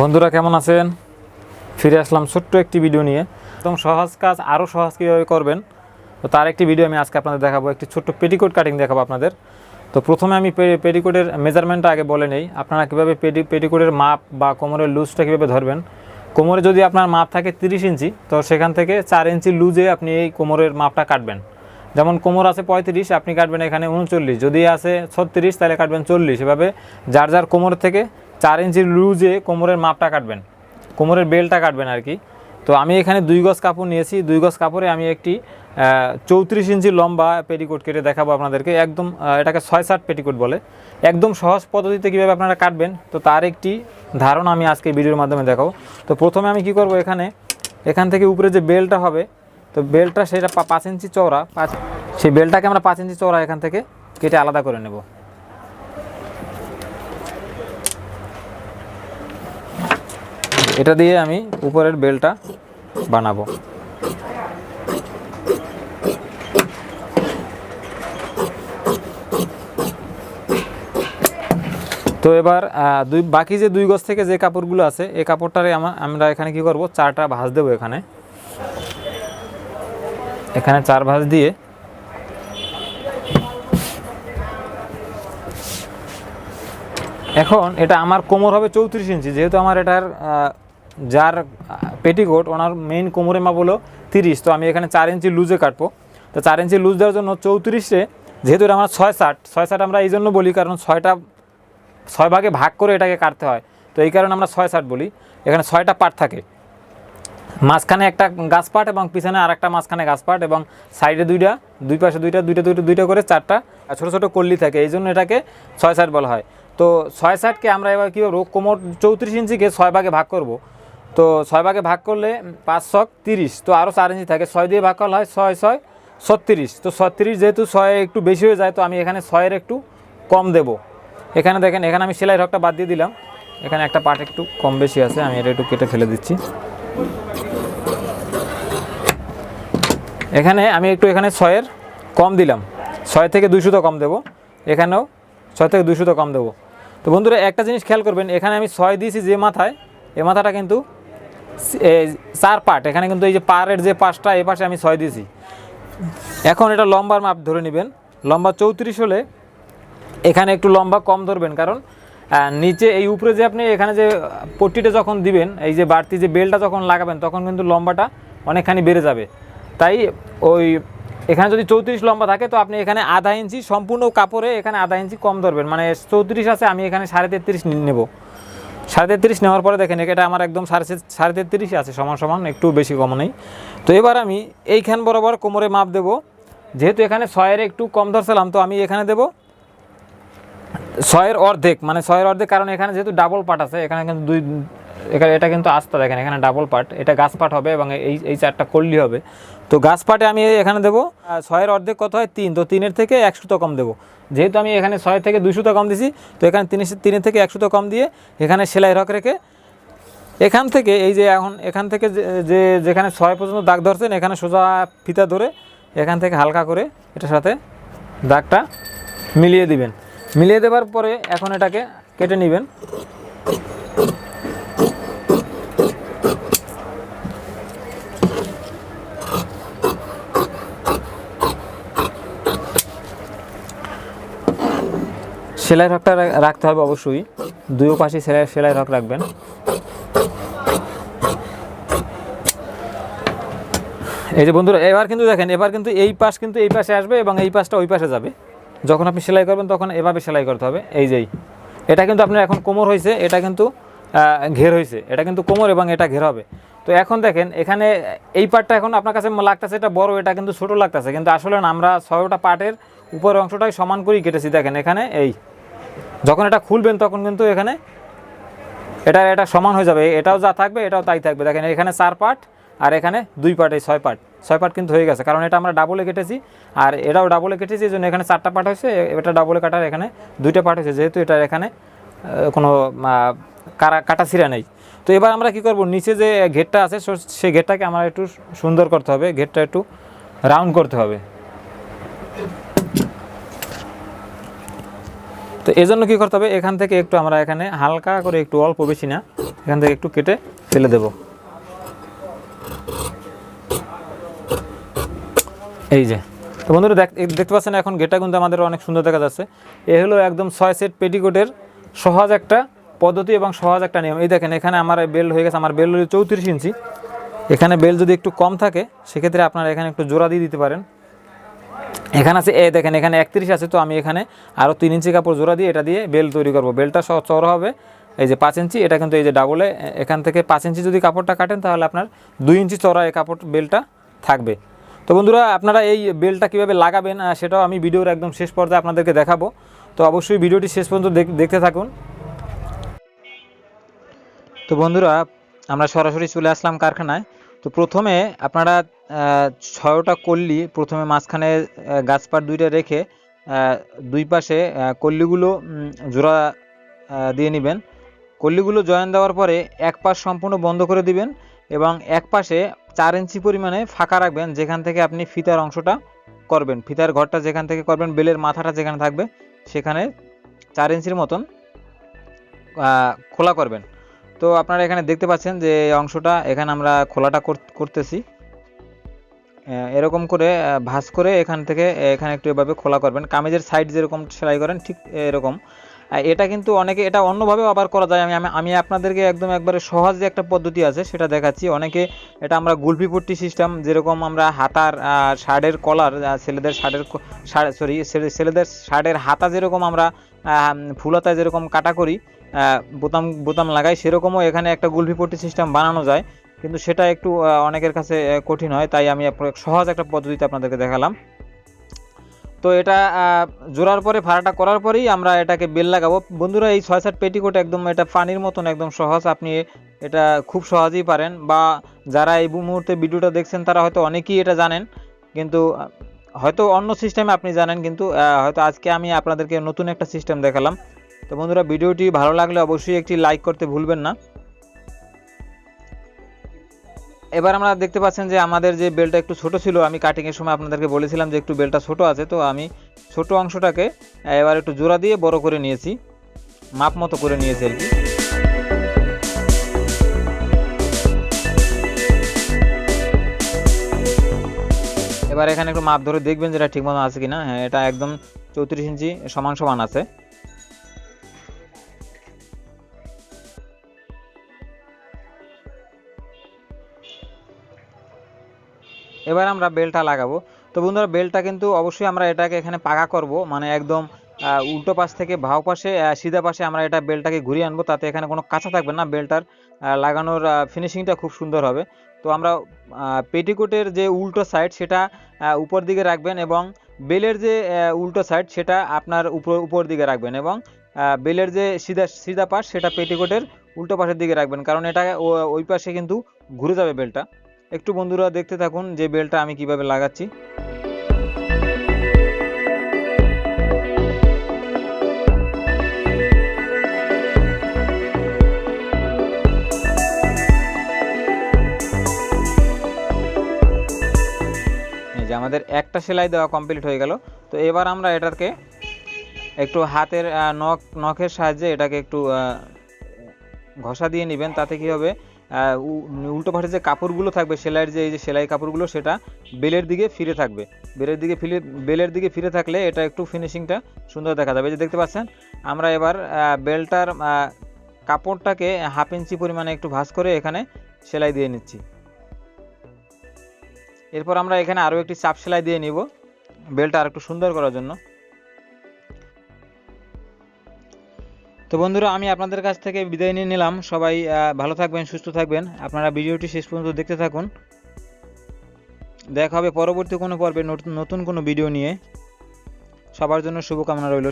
বন্ধুরা, কেমন আছেন? ফিরে আসলাম ছোট্ট একটি ভিডিও নিয়ে। একদম সহজ কাজ আরও সহজ কীভাবে করবেন? তো তার একটি ভিডিও আমি আজকে আপনাদের দেখাবো। একটি ছোট্ট পেটিকোট কাটিং দেখাবো আপনাদের। তো প্রথমে আমি পেটিকোটের মেজারমেন্টটা আগে বলে নেই। আপনারা কীভাবে পেটি পেটিকোটের মাপ বা কোমরের লুজটা কীভাবে ধরবেন? কোমরে যদি আপনার মাপ থাকে তিরিশ ইঞ্চি, তো সেখান থেকে চার ইঞ্চি লুজে আপনি এই কোমরের মাপটা কাটবেন। যেমন কোমর আছে পঁয়ত্রিশ, আপনি কাটবেন এখানে উনচল্লিশ। যদি আছে ছত্রিশ, তাহলে কাটবেন চল্লিশ। এভাবে যার যার কোমর থেকে চার ইঞ্চি লুজে কোমরের মাপটা কাটবেন, কোমরের বেলটা কাটবেন আর কি। তো আমি এখানে দুই গজ কাপড় নিয়েছি, দুই গজ কাপড়ে আমি একটি চৌত্রিশ ইঞ্চি লম্বা পেটিকোট কেটে দেখাবো আপনাদেরকে। একদম এটাকে ছয় সাত পেটিকোট বলে। একদম সহজ পদ্ধতিতে কীভাবে আপনারা কাটবেন, তো তার একটি ধারণা আমি আজকে ভিডিওর মাধ্যমে দেখাবো। তো প্রথমে আমি কি করব এখানে, এখান থেকে উপরে যে বেলটা হবে, তো বেলটা সেটা পাঁচ ইঞ্চি চওড়া, পাঁচ সেই বেলটাকে আমরা পাঁচ ইঞ্চি চওড়া এখান থেকে কেটে আলাদা করে নেব। এটা দিয়ে আমি উপরের বেলটা বানাবো। তো এবার দুই, বাকি যে দুই গজ থেকে যে কাপড়গুলো আছে, এই কাপড়টারে আমা- আমরা এখানে কি করব, চারটা ভাঁজ দেবো এখানে। এখানে চার ভাঁজ দিয়ে এখন এটা আমার কোমর হবে চৌত্রিশ ইঞ্চি, যেহেতু আমার এটার যার পেটিকোট, ওনার মেইন কোমরের মাপ হলো তিরিশ। তো আমি এখানে চার ইঞ্চি লুজে কাটবো। তো চার ইঞ্চি লুজ দেওয়ার জন্য চৌত্রিশে, যেহেতু এটা আমার ছয় ষাট ছয় ষাট আমরা এই জন্য বলি কারণ ছয়টা, ছয় ভাগে ভাগ করে এটাকে কাটতে হয়। তো এই কারণে আমরা ছয় ষাট বলি। এখানে ছয়টা পার্ট থাকে। মাঝখানে একটা গাছ পাট এবং পিছনে আর একটা মাঝখানে গাছ পাট এবং সাইডে দুইটা, দুই পাশে দুইটা দুইটা দুইটা দুইটা করে চারটা ছোটো ছোটো কল্লি থাকে। এই জন্য এটাকে ছয় ষাট বলা হয়। তো ছয় ষাটকে আমরা এবার কী করব? কোমর চৌত্রিশ ইঞ্চিকে ছয় ভাগে ভাগ করব। তো ছয় ভাগে ভাগ করলে পাঁচ ছক তিরিশ। তো আরও চার ইঞ্চি থাকে। ছয় দিয়ে ভাগ করা হয় ছয় ছয় ছত্রিশ। তো ছত্রিশ যেহেতু ছয় একটু বেশি হয়ে যায়, তো আমি এখানে ছয়ের একটু কম দেব। এখানে দেখেন, এখানে আমি সেলাই রকটা বাদ দিয়ে দিলাম। এখানে একটা পার্ট একটু কম বেশি আছে, আমি এটা একটু কেটে ফেলে দিচ্ছি। এখানে আমি একটু এখানে ছয়ের কম দিলাম। ছয় থেকে দুই সুতো কম দেবো। এখানেও ছয় থেকে দুই সুতো কম দেবো। তো বন্ধুরা, একটা জিনিস খেয়াল করবেন, এখানে আমি ছয় দিয়েছি যে মাথায়, এ মাথাটা কিন্তু চার পার্ট এখানে কিন্তু এই যে পাড়ের যে পাশটা এ পাশে আমি ছয় দিয়েছি। এখন এটা লম্বার মাপ ধরে নেবেন। লম্বা চৌত্রিশ হলে এখানে একটু লম্বা কম ধরবেন, কারণ নিচে এই উপরে যে আপনি এখানে যে পট্টিটা যখন দিবেন, এই যে বাড়তি যে বেলটা যখন লাগাবেন, তখন কিন্তু লম্বাটা অনেকখানি বেড়ে যাবে। তাই ওই, এখানে যদি চৌত্রিশ লম্বা থাকে, তো আপনি এখানে আধা ইঞ্চি সম্পূর্ণ কাপড়ে এখানে আধা ইঞ্চি কম ধরবেন। মানে চৌত্রিশ আছে, আমি এখানে সাড়ে তেত্রিশ নেব। সাড়ে তেত্রিশ নেওয়ার পরে দেখেন, এটা আমার একদম সাড়ে সাড়ে তেত্রিশ আছে, সমান সমান, একটু বেশি কম নেই। তো এবার আমি এইখান বরাবর কোমরে মাপ দেব। যেহেতু এখানে ছয়ের একটু কম ধরছিলাম, তো আমি এখানে দেব ছয়ের অর্ধেক। মানে ছয়ের অর্ধেক, কারণ এখানে যেহেতু ডাবল পার্ট আছে, এখানে কিন্তু দুই এখানে এটা কিন্তু আস্তা দেখেন, এখানে ডাবল পার্ট এটা গাছ পাট হবে এবং এই এই চারটা কল্লি হবে। তো গাছ পাটে আমি এখানে দেবো ছয়ের অর্ধেক কত হয়? তিন। তো তিনের থেকে এক সুতো কম দেবো। যেহেতু আমি এখানে ছয় থেকে দুই সুতো কম দিছি, তো এখানে তিন তিনের থেকে এক সুতো কম দিয়ে এখানে সেলাই রক রেখে এখান থেকে এই যে এখন এখান থেকে যে- যে যেখানে ছয় পর্যন্ত দাগ ধরছেন, এখানে সোজা ফিতা ধরে এখান থেকে হালকা করে এটার সাথে দাগটা মিলিয়ে দিবেন। মিলিয়ে দেওয়ার পরে এখন এটাকে কেটে নেবেন। সেলাই রকটা রাখতে হবে অবশ্যই। দুই পাশে সেলাই সেলাই রক রাখবেন। এই যে বন্ধুরা, এবার কিন্তু দেখেন, এবার কিন্তু এই পাশ কিন্তু এই পাশে আসবে এবং এই পাশটা ওই পাশে যাবে। যখন আপনি সেলাই করবেন, তখন এভাবে সেলাই করতে হবে। এই যেই এটা কিন্তু আপনার এখন কোমর হয়েছে, এটা কিন্তু ঘের হয়েছে। এটা কিন্তু কোমর এবং এটা ঘের হবে। তো এখন দেখেন, এখানে এই পার্টটা এখন আপনার কাছে লাগতেছে, এটা বড়, এটা কিন্তু ছোট লাগতেছে। কিন্তু আসলে আমরা ছয়টা পার্টের উপরের অংশটাই সমান করেই কেটেছি। দেখেন, এখানে এই যখন এটা খুলবেন তখন কিন্তু এখানে এটা এটা সমান হয়ে যাবে। এটাও যা থাকবে, এটাও তাই থাকবে। দেখেন, এখানে চার পার্ট আর এখানে দুই পার্ট, এই ছয় পার্ট। ছয় পার্ট কিন্তু হয়ে গেছে। কারণ এটা আমরা ডাবলে কেটেছি আর এটাও ডাবলে কেটেছি, এই জন্য এখানে চারটা পার্ট হয়েছে। এটা ডাবলে কাটার এখানে দুইটা পার্ট হয়েছে। যেহেতু এটা এখানে কোনো কাটা ছিঁড়া নেই। তো এবার আমরা কি করব? নিচে যে ঘেরটা আছে সেই ঘেরটাকে আমার একটু সুন্দর করতে হবে। ঘেরটা একটু রাউন্ড করতে হবে। তো এই জন্য কী করতে হবে? এখান থেকে একটু আমরা এখানে হালকা করে একটু অল্প বেশি না, এখান থেকে একটু কেটে ফেলে দেব। এই যে, তো বন্ধুরা দেখ দেখতে পাচ্ছেন এখন গেটা কিন্তু আমাদের অনেক সুন্দর দেখা যাচ্ছে। এ হলো একদম ছয় সেট পেটিকোটের সহজ একটা পদ্ধতি এবং সহজ একটা নিয়ম। এই দেখেন, এখানে আমার বেল্ট হয়ে গেছে, আমার বেল্ট হলো চৌত্রিশ ইঞ্চি। এখানে বেল যদি একটু কম থাকে, সেক্ষেত্রে আপনারা এখানে একটু জোড়া দিয়ে দিতে পারেন। এখানে আছে, এ দেখেন, এখানে একত্রিশ আছে, তো আমি এখানে আরও তিন ইঞ্চি কাপড় জোড়া দিয়ে এটা দিয়ে বেল তৈরি করব। বেলটা সহ চড়া হবে, এই যে পাঁচ ইঞ্চি, এটা কিন্তু এই যে ডাবলে এখান থেকে পাঁচ ইঞ্চি যদি কাপড়টা কাটেন, তাহলে আপনার দুই ইঞ্চি চড়া এই কাপড়, বেলটা থাকবে। তো বন্ধুরা, আপনারা এই বেলটা কীভাবে লাগাবেন সেটাও আমি ভিডিওর একদম শেষ পর্যায়ে আপনাদেরকে দেখাবো। তো অবশ্যই ভিডিওটি শেষ পর্যন্ত দেখ- দেখতে থাকুন। তো বন্ধুরা, আমরা সরাসরি চলে আসলাম কারখানায়। তো প্রথমে আপনারা ছয়টা কল্লি প্রথমে মাঝখানে গাছপাট দুইটা রেখে দুই পাশে কল্লিগুলো জোড়া দিয়ে নেবেন। কল্লিগুলো জয়েন দেওয়ার পরে এক পাশ সম্পূর্ণ বন্ধ করে দিবেন এবং এক পাশে চার ইঞ্চি পরিমাণে ফাঁকা রাখবেন, যেখান থেকে আপনি ফিতার অংশটা করবেন। ফিতার ঘরটা যেখান থেকে করবেন, বেলের মাথাটা যেখানে থাকবে, সেখানে চার ইঞ্চির মতন খোলা করবেন। তো আপনারা এখানে দেখতে পাচ্ছেন যে অংশটা এখানে আমরা খোলাটা করতেছি। এরকম করে ভাঁজ করে এখান থেকে এখানে একটু এভাবে খোলা করবেন। কামিজের সাইড যেরকম সেলাই করেন ঠিক এরকম। এটা কিন্তু অনেকে এটা অন্যভাবে আবার করা যায়। আমি আমি- আপনাদেরকে একদম একবারে সহজ যে একটা পদ্ধতি আছে সেটা দেখাচ্ছি। অনেকে এটা আমরা গুলপি পট্টি সিস্টেম যেরকম আমরা হাতার শার্টের কলার ছেলেদের শার্টের সরি ছেলেদের শার্টের হাতা যেরকম আমরা আহ, ফুলতায় যেরকম কাটা করি বোতাম বোতাম লাগাই সেরকমও এখানে একটা গুলফি পট্টি সিস্টেম বানানো যায়। কিন্তু সেটা একটু অনেকের কাছে কঠিন হয়, তাই আমি সহজ একটা পদ্ধতিতে আপনাদেরকে দেখালাম। তো এটা জোড়ার পরে, ভাড়াটা করার পরেই আমরা এটাকে বেল লাগাবো। বন্ধুরা, এই ছয় সাত পেটিকোট একদম এটা পানির মতন, একদম সহজ। আপনি এটা খুব সহজেই পারেন। বা যারা এই মুহূর্তে ভিডিওটা দেখছেন, তারা হয়তো অনেকেই এটা জানেন। কিন্তু হয়তো অন্য সিস্টেমে আপনি জানেন, কিন্তু হয়তো আজকে আমি আপনাদেরকে নতুন একটা সিস্টেম দেখালাম। তো বন্ধুরা, ভিডিওটি ভালো লাগলে অবশ্যই একটি লাইক করতে ভুলবেন না। এবার আমরা দেখতে পাচ্ছেন যে আমাদের যে বেলটা একটু ছোট ছিল, আমি কাটিং এর সময় আপনাদেরকে বলেছিলাম যে একটু বেলটা ছোট আছে, তো আমি ছোট অংশটাকে এবার একটু জোড়া দিয়ে বড় করে নিয়েছি, মাপ মতো করে নিয়েছি আর কি। এবার এখানে একটু মাপ ধরে দেখবেন যেটা ঠিক মতো আছে কিনা। হ্যাঁ এটা একদম চৌত্রিশ ইঞ্চি সমান সমান আছে। এবার আমরা বেলটা লাগাবো। তো বন্ধুরা, বেলটা কিন্তু অবশ্যই আমরা এটাকে এখানে পাকা করব। মানে একদম উল্টো পাশ থেকে ভাও পাশে সিধা পাশে আমরা এটা বেলটাকে ঘুরিয়ে আনব। তাতে এখানে কোনো কাঁচা থাকবে না বেলটার লাগানোর ফিনিশিংটা খুব সুন্দর হবে। তো আমরা পেটিকোটের যে উল্টো সাইড সেটা উপর দিকে রাখবেন এবং বেলের যে উল্টো সাইড সেটা আপনার উপর উপর দিকে রাখবেন এবং বেলের যে সিধা সিধা পাশ সেটা পেটিকোটের উল্টো পাশের দিকে রাখবেন। কারণ এটা ওই পাশে কিন্তু ঘুরে যাবে বেলটা। একটু বন্ধুরা দেখতে থাকুন যে বেলটা আমি কীভাবে লাগাচ্ছি। যে আমাদের একটা সেলাই দেওয়া কমপ্লিট হয়ে গেল। তো এবার আমরা এটাকে একটু হাতের নখ, নখের সাহায্যে এটাকে একটু ঘষা দিয়ে নেবেন। তাতে কি হবে? উল্টো পাশে যে কাপড়গুলো থাকবে, সেলাইয়ের যে এই যে সেলাই কাপড়গুলো, সেটা বেলের দিকে ফিরে থাকবে। বেলের দিকে ফিরে, বেলের দিকে ফিরে থাকলে এটা একটু ফিনিশিংটা সুন্দর দেখা যাবে। যে দেখতে পাচ্ছেন, আমরা এবার বেলটার কাপড়টাকে হাফ ইঞ্চি পরিমাণে একটু ভাঁজ করে এখানে সেলাই দিয়ে নিচ্ছি। এরপর আমরা এখানে আরও একটি চাপ সেলাই দিয়ে নিব, বেলটা আর একটু সুন্দর করার জন্য। তো বন্ধুরা, আমি আপনাদের কাছ থেকে বিদায় নিয়ে নিলাম। সবাই ভালো থাকবেন, সুস্থ থাকবেন। আপনারা ভিডিওটি শেষ পর্যন্ত দেখতে থাকুন। দেখা হবে পরবর্তী কোনো পর্বে নতুন কোনো ভিডিও নিয়ে। সবার জন্য শুভকামনা রইল।